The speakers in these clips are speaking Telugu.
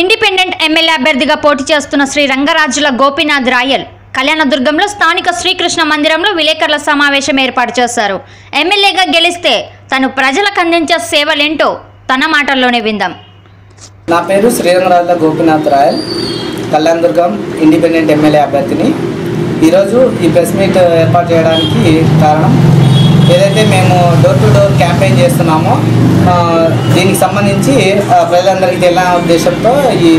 ఇండిపెండెంట్ ఎమ్మెల్యే అభ్యర్థిగా పోటీ చేస్తున్న శ్రీ రంగరాజుల గోపీనాథ్ రాయల్ కళ్యాణదుర్గంలో స్థానిక శ్రీకృష్ణ మందిరంలో విలేకరుల సమావేశం ఏర్పాటు చేశారు. ఎమ్మెల్యేగా గెలిస్తే తను ప్రజలకు అందించే సేవలేంటో తన మాటల్లోనే విందాం. నా పేరు శ్రీరంగరాజుల గోపీనాథ్ రాయల్ కళ్యాణదుర్గం ఇండిపెండెంట్ ఎమ్మెల్యే అభ్యర్థిని. ఈరోజు ఈ ప్రెస్ మీట్ ఏర్పాటు చేయడానికి కారణం ఏదైతే మేము డోర్ టు డోర్ క్యాంపెయిన్ చేస్తున్నామో దీనికి సంబంధించి ప్రజలందరికీ తెలియని ఉద్దేశంతో ఈ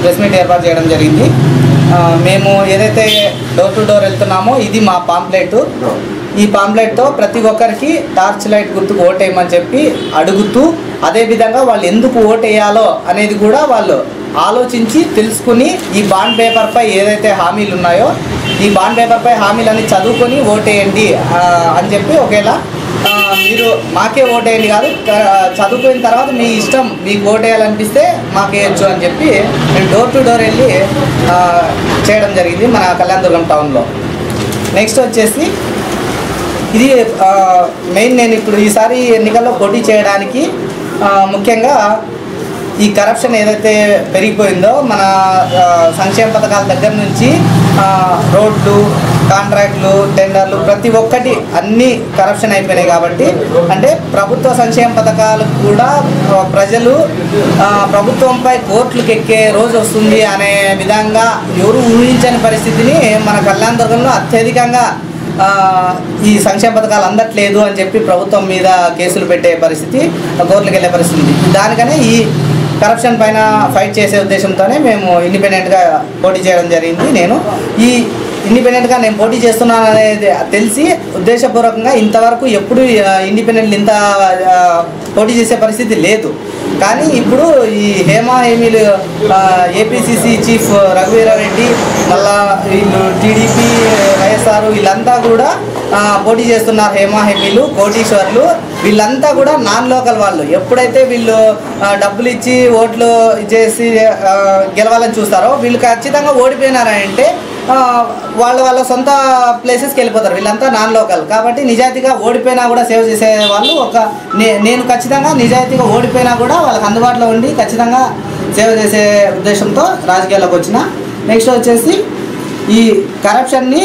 ప్రెస్ మీట్ ఏర్పాటు చేయడం జరిగింది. మేము ఏదైతే డోర్ టు డోర్ వెళ్తున్నామో ఇది మా పాంప్లెట్. ఈ పాంప్లెట్తో ప్రతి ఒక్కరికి టార్చ్ లైట్ గుర్తుకు ఓటేయమని చెప్పి అడుగుతూ అదేవిధంగా వాళ్ళు ఎందుకు ఓటేయాలో అనేది కూడా వాళ్ళు ఆలోచించి తెలుసుకుని ఈ బాండ్ పేపర్పై ఏదైతే హామీలు ఉన్నాయో ఈ బాండ్ పేపర్పై హామీలన్నీ చదువుకొని ఓటేయండి అని చెప్పి ఒకేలా మీరు మాకే ఓటేయండి కాదు చదువుకున్న తర్వాత మీ ఇష్టం మీకు ఓటేయాలనిపిస్తే మాకేయచ్చు అని చెప్పి మేము డోర్ టు డోర్ వెళ్ళి చేయడం జరిగింది మన కళ్యాణదుర్గం టౌన్లో నెక్స్ట్ వచ్చేసి ఇది మెయిన్ నేను ఇప్పుడు ఈసారి ఎన్నికల్లో పోటీ చేయడానికి ముఖ్యంగా ఈ కరప్షన్ ఏదైతే పెరిగిపోయిందో మన సంక్షేమ పథకాల దగ్గర నుంచి రోడ్లు కాంట్రాక్ట్లు టెండర్లు ప్రతి ఒక్కటి అన్నీ కరప్షన్ అయిపోయినాయి కాబట్టి అంటే ప్రభుత్వ సంక్షేమ పథకాలు కూడా ప్రజలు ప్రభుత్వంపై కోర్టులకు ఎక్కే రోజు వస్తుంది అనే విధంగా ఎవరు ఊహించని పరిస్థితిని మన కళ్యాణదుర్గంలో అత్యధికంగా ఈ సంక్షేమ పథకాలు అందట్లేదు అని చెప్పి ప్రభుత్వం మీద కేసులు పెట్టే పరిస్థితి కోర్టులకు వెళ్ళే పరిస్థితి. దానికనే ఈ కరప్షన్ పైన ఫైట్ చేసే ఉద్దేశంతోనే మేము ఇండిపెండెంట్గా పోటీ చేయడం జరిగింది. నేను ఈ ఇండిపెండెంట్గా నేను పోటీ చేస్తున్నాను అనేది తెలిసి ఉద్దేశపూర్వకంగా ఇంతవరకు ఎప్పుడు ఇండిపెండెంట్ ఇంత పోటీ చేసే పరిస్థితి లేదు. కానీ ఇప్పుడు ఈ హేమా హేమీలు ఏపీసీసీ చీఫ్ రఘువీరారెడ్డి మళ్ళా వీళ్ళు టీడీపీ వైఎస్ఆర్ వీళ్ళంతా కూడా పోటీ చేస్తున్నారు హేమా హేమీలు కోటీశ్వర్లు. వీళ్ళంతా కూడా నాన్ లోకల్ వాళ్ళు. ఎప్పుడైతే వీళ్ళు డబ్బులు ఇచ్చి ఓట్లు చేసి గెలవాలని చూస్తారో వీళ్ళు ఖచ్చితంగా ఓడిపోయినారంటే ఆ, వాళ్ళ వాళ్ళ సొంత ప్లేసెస్కి వెళ్ళిపోతారు. వీళ్ళంతా నాన్ లోకల్. కాబట్టి నిజాయితీగా ఓడిపోయినా కూడా సేవ చేసే వాళ్ళు ఒక నే- నేను ఖచ్చితంగా నిజాయితీగా ఓడిపోయినా కూడా వాళ్ళకి అందుబాటులో ఉండి ఖచ్చితంగా సేవ చేసే ఉద్దేశంతో రాజకీయాల్లోకి వచ్చిన. నెక్స్ట్ వచ్చేసి ఈ కరప్షన్ని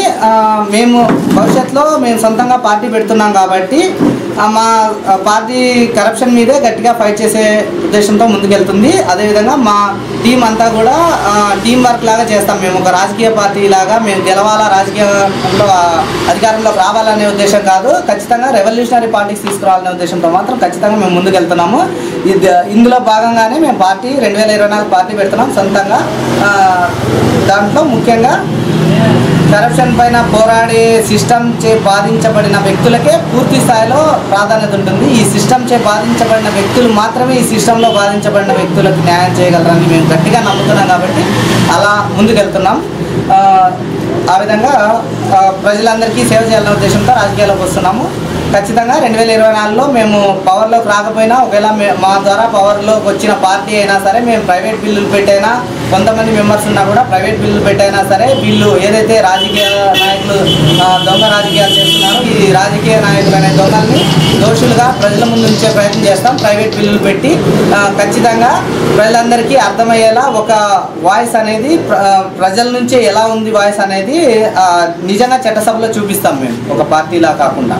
మేము భవిష్యత్తులో మేము సొంతంగా పార్టీ పెడుతున్నాం కాబట్టి మా పార్టీ కరప్షన్ మీదే గట్టిగా ఫైట్ చేసే ఉద్దేశంతో ముందుకెళ్తుంది. అదేవిధంగా మా టీం అంతా కూడా టీం వర్క్ లాగా చేస్తాం మేము. ఒక రాజకీయ పార్టీ లాగా మేము గెలవాలా రాజకీయంలో అధికారంలోకి రావాలనే ఉద్దేశం కాదు. ఖచ్చితంగా రెవల్యూషనరీ పార్టీకి తీసుకురావాలనే ఉద్దేశంతో మాత్రం ఖచ్చితంగా మేము ముందుకెళ్తున్నాము. ఇది ఇందులో భాగంగానే మేము పార్టీ రెండు వేల ఇరవై నాలుగు పార్టీ పెడుతున్నాం సొంతంగా. దాంట్లో ముఖ్యంగా కరప్షన్ పైన పోరాడే సిస్టమ్ చే బాధించబడిన వ్యక్తులకే పూర్తి స్థాయిలో ప్రాధాన్యత ఉంటుంది. ఈ సిస్టమ్ చే బాధించబడిన వ్యక్తులు మాత్రమే ఈ సిస్టంలో బాధించబడిన వ్యక్తులకు న్యాయం చేయగలరని మేము గట్టిగా నమ్ముతున్నాం కాబట్టి అలా ముందుకెళ్తున్నాం. ఆ, విధంగా ప్రజలందరికీ సేవ చేయాలనే ఉద్దేశంతో రాజకీయాల్లోకి వస్తున్నాము. ఖచ్చితంగా రెండు వేల ఇరవై నాలుగులో మేము పవర్లోకి రాకపోయినా ఒకవేళ మా ద్వారా పవర్లోకి వచ్చిన పార్టీ అయినా సరే మేము ప్రైవేట్ బిల్లులు పెట్టైనా కొంతమంది మెంబర్స్ ఉన్నా కూడా ప్రైవేట్ బిల్లులు పెట్టైనా సరే వీళ్ళు ఏదైతే రాజకీయ నాయకులు దొంగ రాజకీయాలు చేస్తున్నారో ఈ రాజకీయ నాయకులు అనే దొంగల్ని దోషులుగా ప్రజల ముందు ఉంచే ప్రయత్నం చేస్తాం ప్రైవేట్ బిల్లులు పెట్టి. ఖచ్చితంగా ప్రజలందరికీ అర్థమయ్యేలా ఒక వాయిస్ అనేది ప్రజల నుంచే ఎలా ఉంది వాయిస్ అనేది నిజంగా చట్టసభలో చూపిస్తాం మేము ఒక పార్టీలా కాకుండా.